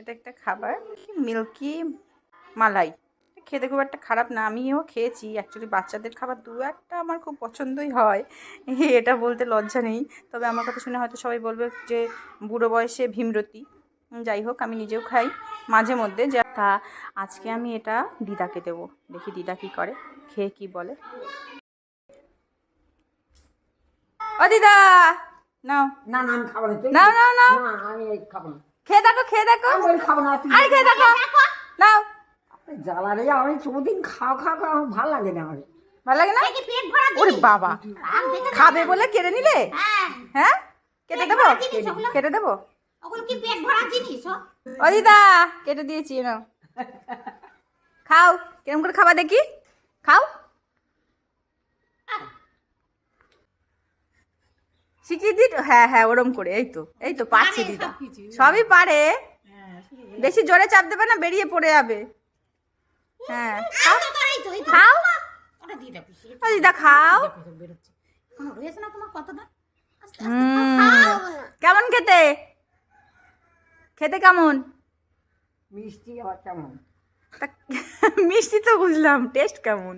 এটা একটা খাবার। মিল্কি মালাই। খেতে খুব একটা খারাপ না আমিও খেয়েছি। অ্যাকচুয়ালি বাচ্চাদের খাবার দু একটা আমার খুব পছন্দই হয়। এটা বলতে লজ্জা নেই। তবে আমার কথা শুনে হয়তো সবাই বলবে যে বুড়ো বয়সে ভীমরতি। যাই হোক আমি নিজেও খাই মাঝে মধ্যে। যা তা আজকে আমি এটা দিদাকে দেবো। দেখি দিদা কি করে খেয়ে কি বলে। ও দিদা! নাও। না না আমি খাব না। তুই নাও নাও নাও। না আমি খাব না। খেয়ে দেখো খেয়ে দেখো। আমি খাব না আর খেয়ে দেখো। নাও। জ্বালা রে আমি ସବୁদিন খাও খাও খাও আমার ভালো লাগে না আমার। ভালো লাগে না? দেখি পেট ভরা ওরে বাবা। খাবে বলে কেড়ে নিলে? হ্যাঁ। হ্যাঁ? কেটে দেবো? কেটে দেবো? ওগুলো কি পেট ভরা জিনিস ও? দিদা কেটে দিয়েছি নাও। খাও। কেরম করে খাবা দেখি। খাও। শিখিয়ে দিই হ্যাঁ হ্যাঁ ওরম করে এই তো এই তো পারছে দিদা। সবই পারে। বেশি জোরে চাপ দেবে না বেরিয়ে পড়ে যাবে। হ্যাঁ। খাও। দিদা খাও। কেমন খেতে? খেতে কেমন? মিষ্টি আবার কেমন? তা মিষ্টি তো বুঝলাম টেস্ট কেমন?